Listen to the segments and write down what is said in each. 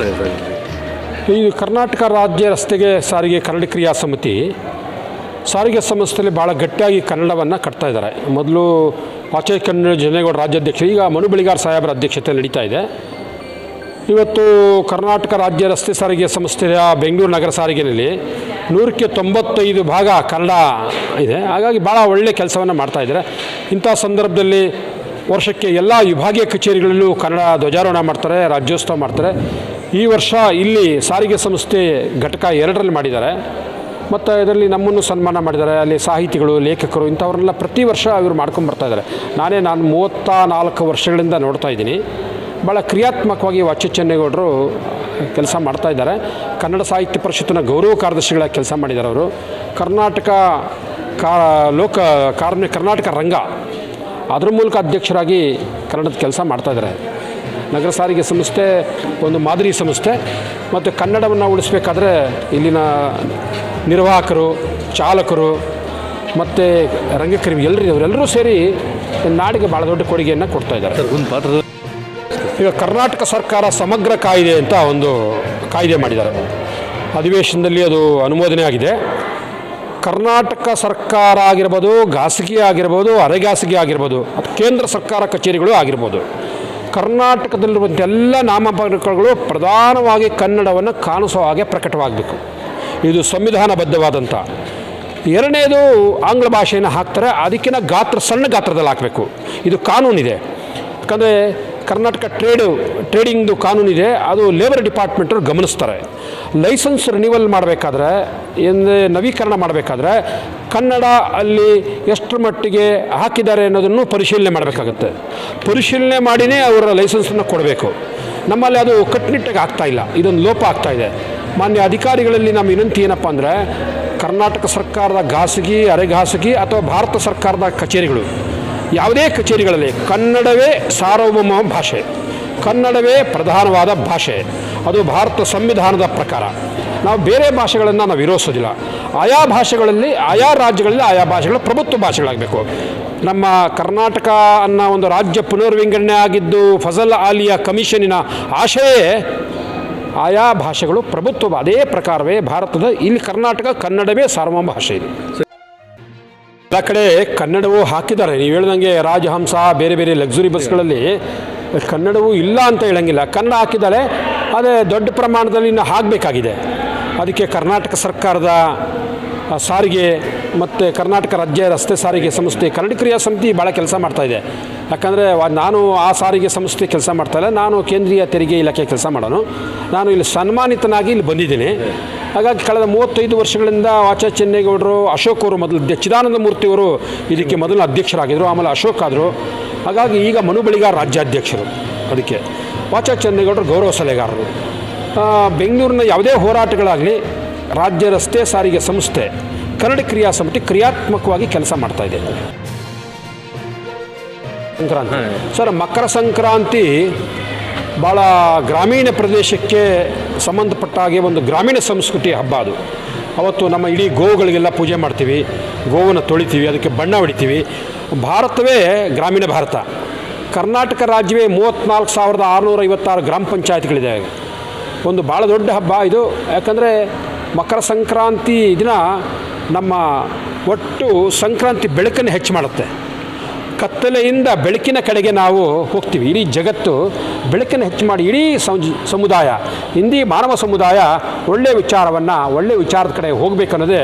ನಡೆಸ್ತಾ ಇದೆ ಈ ಕರ್ನಾಟಕ ರಾಜ್ಯ ರಸ್ತೆಗೆ ಸಾರಿಗೆ ಕರಡಿ ಕ್ರಿಯಾ ಸಮಿತಿ, ಸಾರಿಗೆ ಸಂಸ್ಥೆಯಲ್ಲಿ ಭಾಳ ಗಟ್ಟಿಯಾಗಿ ಕನ್ನಡವನ್ನು ಕಟ್ತಾ ಇದ್ದಾರೆ. ಮೊದಲು ಆಚೆ ಕನ್ನಡ ಜನೇಗೌಡ ರಾಜ್ಯಾಧ್ಯಕ್ಷರು, ಈಗ ಮನು ಬಳಿಗಾರ್ ಸಾಹೇಬರ ಅಧ್ಯಕ್ಷತೆ ನಡೀತಾ ಇದೆ. ಇವತ್ತು ಕರ್ನಾಟಕ ರಾಜ್ಯ ರಸ್ತೆ ಸಾರಿಗೆ ಸಂಸ್ಥೆಯ ಬೆಂಗಳೂರು ನಗರ ಸಾರಿಗೆಯಲ್ಲಿ ನೂರಕ್ಕೆ ತೊಂಬತ್ತೈದು ಭಾಗ ಕನ್ನಡ ಇದೆ. ಹಾಗಾಗಿ ಭಾಳ ಒಳ್ಳೆಯ ಕೆಲಸವನ್ನು ಮಾಡ್ತಾ ಇದ್ದಾರೆ. ಇಂಥ ಸಂದರ್ಭದಲ್ಲಿ ವರ್ಷಕ್ಕೆ ಎಲ್ಲ ವಿಭಾಗೀಯ ಕಚೇರಿಗಳಲ್ಲೂ ಕನ್ನಡ ಧ್ವಜಾರೋಹಣ ಮಾಡ್ತಾರೆ, ರಾಜ್ಯೋತ್ಸವ ಮಾಡ್ತಾರೆ. ಈ ವರ್ಷ ಇಲ್ಲಿ ಸಾರಿಗೆ ಸಂಸ್ಥೆ ಘಟಕ ಎರಡರಲ್ಲಿ ಮಾಡಿದ್ದಾರೆ. ಮತ್ತು ಇದರಲ್ಲಿ ನಮ್ಮನ್ನು ಸನ್ಮಾನ ಮಾಡಿದ್ದಾರೆ. ಅಲ್ಲಿ ಸಾಹಿತಿಗಳು, ಲೇಖಕರು ಇಂಥವ್ರನ್ನೆಲ್ಲ ಪ್ರತಿ ವರ್ಷ ಇವರು ಮಾಡ್ಕೊಂಡು ಇದ್ದಾರೆ. ನಾನೇ ನಾನು ಮೂವತ್ತ ನಾಲ್ಕು ವರ್ಷಗಳಿಂದ ನೋಡ್ತಾ ಇದ್ದೀನಿ. ಭಾಳ ಕ್ರಿಯಾತ್ಮಕವಾಗಿ ವಾಚಿ ಚೆನ್ನೇಗೌಡರು ಕೆಲಸ ಮಾಡ್ತಾ ಇದ್ದಾರೆ. ಕನ್ನಡ ಸಾಹಿತ್ಯ ಪರಿಷತ್ತಿನ ಗೌರವ ಕಾರ್ಯದರ್ಶಿಗಳ ಕೆಲಸ ಮಾಡಿದ್ದಾರೆ ಅವರು. ಕರ್ನಾಟಕ ಕಾ ಲೋಕ ಕಾರ್ಮಿ, ಕರ್ನಾಟಕ ರಂಗ. ಅದ್ರ ಮೂಲಕ ಅಧ್ಯಕ್ಷರಾಗಿ ಕನ್ನಡದ ಕೆಲಸ ಮಾಡ್ತಾ ಇದ್ದಾರೆ. ನಗರ ಸಾರಿಗೆ ಸಂಸ್ಥೆ ಒಂದು ಮಾದರಿ ಸಂಸ್ಥೆ. ಮತ್ತು ಕನ್ನಡವನ್ನು ಉಳಿಸ್ಬೇಕಾದ್ರೆ ಇಲ್ಲಿನ ನಿರ್ವಾಹಕರು ಚಾಲಕರು ಮತ್ತು ರಂಗಕರ್ಮಿ ಎಲ್ಲರೂ ಅವರೆಲ್ಲರೂ ಸೇರಿ ನಾಡಿಗೆ ಭಾಳ ದೊಡ್ಡ ಕೊಡುಗೆಯನ್ನು ಕೊಡ್ತಾ ಇದ್ದಾರೆ. ಒಂದು ಪಾತ್ರದ ಈಗ ಕರ್ನಾಟಕ ಸರ್ಕಾರ ಸಮಗ್ರ ಕಾಯ್ದೆ ಅಂತ ಒಂದು ಕಾಯ್ದೆ ಮಾಡಿದ್ದಾರೆ. ಅಧಿವೇಶನದಲ್ಲಿ ಅದು ಅನುಮೋದನೆ ಆಗಿದೆ. ಕರ್ನಾಟಕ ಸರ್ಕಾರ ಆಗಿರ್ಬೋದು ಖಾಸಗಿ ಆಗಿರ್ಬೋದು ಅರೆಗಾಸಗಿ ಆಗಿರ್ಬೋದು ಅಥವಾ ಕೇಂದ್ರ ಸರ್ಕಾರ ಕಚೇರಿಗಳು ಆಗಿರ್ಬೋದು. ಕರ್ನಾಟಕದಲ್ಲಿರುವಂಥ ಎಲ್ಲ ನಾಮಫಲಕಗಳು ಪ್ರಧಾನವಾಗಿ ಕನ್ನಡವನ್ನು ಕಾಣಿಸೋ ಹಾಗೆ ಪ್ರಕಟವಾಗಬೇಕು. ಇದು ಸಂವಿಧಾನಬದ್ಧವಾದಂಥ. ಎರಡನೇದು ಆಂಗ್ಲ ಭಾಷೆಯನ್ನು ಹಾಕ್ತಾರೆ ಅದಕ್ಕಿಂತ ಗಾತ್ರ, ಸಣ್ಣ ಗಾತ್ರದಲ್ಲಿ ಹಾಕಬೇಕು. ಇದು ಕಾನೂನಿದೆ. ಯಾಕಂದರೆ ಕರ್ನಾಟಕ ಟ್ರೇಡ್, ಟ್ರೇಡಿಂಗ್ದು ಕಾನೂನಿದೆ, ಅದು ಲೇಬರ್ ಡಿಪಾರ್ಟ್ಮೆಂಟವ್ರು ಗಮನಿಸ್ತಾರೆ. ಲೈಸೆನ್ಸ್ ರಿನಿವಲ್ ಮಾಡಬೇಕಾದ್ರೆ ನವೀಕರಣ ಮಾಡಬೇಕಾದ್ರೆ, ಕನ್ನಡ ಅಲ್ಲಿ ಎಷ್ಟರ ಮಟ್ಟಿಗೆ ಹಾಕಿದ್ದಾರೆ ಅನ್ನೋದನ್ನು ಪರಿಶೀಲನೆ ಮಾಡಬೇಕಾಗುತ್ತೆ. ಪರಿಶೀಲನೆ ಮಾಡಿನೇ ಅವರ ಲೈಸೆನ್ಸನ್ನು ಕೊಡಬೇಕು. ನಮ್ಮಲ್ಲಿ ಅದು ಕಟ್ಟುನಿಟ್ಟಾಗಿ ಆಗ್ತಾಯಿಲ್ಲ ಇದೊಂದು ಲೋಪ ಆಗ್ತಾ ಇದೆ. ಮಾನ್ಯ ಅಧಿಕಾರಿಗಳಲ್ಲಿ ನಮ್ಮ ವಿನಂತಿ ಏನಪ್ಪ ಅಂದರೆ, ಕರ್ನಾಟಕ ಸರ್ಕಾರದ ಖಾಸಗಿ ಅರೆಘಾಸಗಿ ಅಥವಾ ಭಾರತ ಸರ್ಕಾರದ ಕಚೇರಿಗಳು ಯಾವುದೇ ಕಚೇರಿಗಳಲ್ಲಿ ಕನ್ನಡವೇ ಸಾರ್ವಭೌಮ ಭಾಷೆ, ಕನ್ನಡವೇ ಪ್ರಧಾನವಾದ ಭಾಷೆ. ಅದು ಭಾರತ ಸಂವಿಧಾನದ ಪ್ರಕಾರ. ನಾವು ಬೇರೆ ಭಾಷೆಗಳನ್ನು ನಾವು ವಿರೋಧಿಸೋದಿಲ್ಲ. ಆಯಾ ಭಾಷೆಗಳಲ್ಲಿ, ಆಯಾ ರಾಜ್ಯಗಳಲ್ಲಿ ಆಯಾ ಭಾಷೆಗಳು ಪ್ರಭುತ್ವ ಭಾಷೆಗಳಾಗಬೇಕು. ನಮ್ಮ ಕರ್ನಾಟಕ ಅನ್ನೋ ಒಂದು ರಾಜ್ಯ ಪುನರ್ವಿಂಗಡಣೆ ಆಗಿದ್ದು, ಫಜಲ್ ಆಲಿಯ ಕಮಿಷನಿನ ಆಶಯವೇ ಆಯಾ ಭಾಷೆಗಳು ಪ್ರಭುತ್ವ, ಅದೇ ಪ್ರಕಾರವೇ ಭಾರತದ, ಇಲ್ಲಿ ಕರ್ನಾಟಕ ಕನ್ನಡವೇ ಸಾರ್ವಭೌಮ ಭಾಷೆ. ಇದೆ ಎಲ್ಲ ಕಡೆ ಕನ್ನಡವೂ ಹಾಕಿದ್ದಾರೆ. ನೀವು ಹೇಳ್ದಂಗೆ ರಾಜಹಂಸ, ಬೇರೆ ಬೇರೆ ಲಕ್ಸುರಿ ಬಸ್ಗಳಲ್ಲಿ ಕನ್ನಡವೂ ಇಲ್ಲ ಅಂತ ಹೇಳಂಗಿಲ್ಲ. ಕನ್ನಡ ಹಾಕಿದ್ದಾರೆ ಅದೇ ದೊಡ್ಡ ಪ್ರಮಾಣದಲ್ಲಿ ಇನ್ನು ಆಗಬೇಕಾಗಿದೆ ಅದಕ್ಕೆ ಕರ್ನಾಟಕ ಸರ್ಕಾರದ ಸಾರಿಗೆ ಮತ್ತು ಕರ್ನಾಟಕ ರಾಜ್ಯ ರಸ್ತೆ ಸಾರಿಗೆ ಸಂಸ್ಥೆ ಕನ್ನಡ ಕ್ರಿಯಾ ಸಮಿತಿ ಭಾಳ ಕೆಲಸ ಮಾಡ್ತಾಯಿದೆ ಯಾಕಂದರೆ ನಾನು ಆ ಸಾರಿಗೆ ಸಂಸ್ಥೆ ಕೆಲಸ ಮಾಡ್ತಾಯಿಲ್ಲ ನಾನು ಕೇಂದ್ರೀಯ ತೆರಿಗೆ ಇಲಾಖೆ ಕೆಲಸ ಮಾಡೋನು. ನಾನು ಇಲ್ಲಿ ಸನ್ಮಾನಿತನಾಗಿ ಇಲ್ಲಿ ಬಂದಿದ್ದೀನಿ. ಹಾಗಾಗಿ ಕಳೆದ ಮೂವತ್ತೈದು ವರ್ಷಗಳಿಂದ ವಾಚ ಚೆನ್ನೇಗೌಡರು, ಅಶೋಕ್ ಅವರು ಮೊದಲು ಚಿದಾನಂದ ಮೂರ್ತಿಯವರು ಇದಕ್ಕೆ ಮೊದಲು ಅಧ್ಯಕ್ಷರಾಗಿದ್ದರು ಆಮೇಲೆ ಅಶೋಕ್ ಆದರು. ಹಾಗಾಗಿ ಈಗ ಮನು ಬಳಿಗಾರ್ ರಾಜ್ಯಾಧ್ಯಕ್ಷರು ಅದಕ್ಕೆ. ವಾಚ ಚೆನ್ನೇಗೌಡರು ಗೌರವ ಸಲಹೆಗಾರರು. ಬೆಂಗಳೂರಿನ ಯಾವುದೇ ಹೋರಾಟಗಳಾಗಲಿ ರಾಜ್ಯ ರಸ್ತೆ ಸಾರಿಗೆ ಸಂಸ್ಥೆ ಕನ್ನಡ ಕ್ರಿಯಾ ಸಮಿತಿ ಕ್ರಿಯಾತ್ಮಕವಾಗಿ ಕೆಲಸ ಮಾಡ್ತಾ ಇದೆ. ಸಂಕ್ರಾಂತಿ. ಸರ್ ಮಕರ ಸಂಕ್ರಾಂತಿ ಭಾಳ ಗ್ರಾಮೀಣ ಪ್ರದೇಶಕ್ಕೆ ಸಂಬಂಧಪಟ್ಟ ಹಾಗೆ ಒಂದು ಗ್ರಾಮೀಣ ಸಂಸ್ಕೃತಿ ಹಬ್ಬ ಅದು. ಅವತ್ತು ನಮ್ಮ ಇಡೀ ಗೋವುಗಳಿಗೆಲ್ಲ ಪೂಜೆ ಮಾಡ್ತೀವಿ ಗೋವನ್ನು ತೊಳಿತೀವಿ ಅದಕ್ಕೆ ಬಣ್ಣ ಹೊಡಿತೀವಿ. ಭಾರತವೇ ಗ್ರಾಮೀಣ ಭಾರತ. ಕರ್ನಾಟಕ ರಾಜ್ಯವೇ ಮೂವತ್ತ್ನಾಲ್ಕು ಸಾವಿರದ ಆರುನೂರ ಐವತ್ತಾರು ಗ್ರಾಮ ಪಂಚಾಯತ್ಗಳಿದೆ. ಒಂದು ಭಾಳ ದೊಡ್ಡ ಹಬ್ಬ ಇದು. ಯಾಕಂದರೆ ಮಕರ ಸಂಕ್ರಾಂತಿ ದಿನ ನಮ್ಮ ಒಟ್ಟು ಸಂಕ್ರಾಂತಿ ಬೆಳಕನ್ನು ಹೆಚ್ಚು ಮಾಡುತ್ತೆ. ಕತ್ತಲೆಯಿಂದ ಬೆಳಕಿನ ಕಡೆಗೆ ನಾವು ಹೋಗ್ತೀವಿ. ಇಡೀ ಜಗತ್ತು ಬೆಳಕನ್ನು ಹೆಚ್ಚು ಮಾಡಿ ಇಡೀ ಸಮುದಾಯ, ಹಿಂದಿ ಮಾನವ ಸಮುದಾಯ ಒಳ್ಳೆಯ ವಿಚಾರವನ್ನು ಒಳ್ಳೆಯ ವಿಚಾರದ ಕಡೆ ಹೋಗಬೇಕನ್ನೋದೇ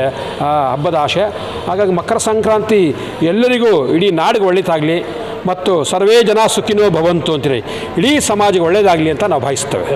ಹಬ್ಬದ ಆಶೆ. ಹಾಗಾಗಿ ಮಕರ ಸಂಕ್ರಾಂತಿ ಎಲ್ಲರಿಗೂ ಇಡೀ ನಾಡಿಗೆ ಒಳ್ಳೆಯದಾಗಲಿ ಮತ್ತು ಸರ್ವೇ ಜನ ಸುಖಿನೋ ಭವಂತು ಅಂತೀರಿ. ಇಡೀ ಸಮಾಜಕ್ಕೆ ಒಳ್ಳೆಯದಾಗಲಿ ಅಂತ ನಾವು ಭಾವಿಸ್ತೇವೆ.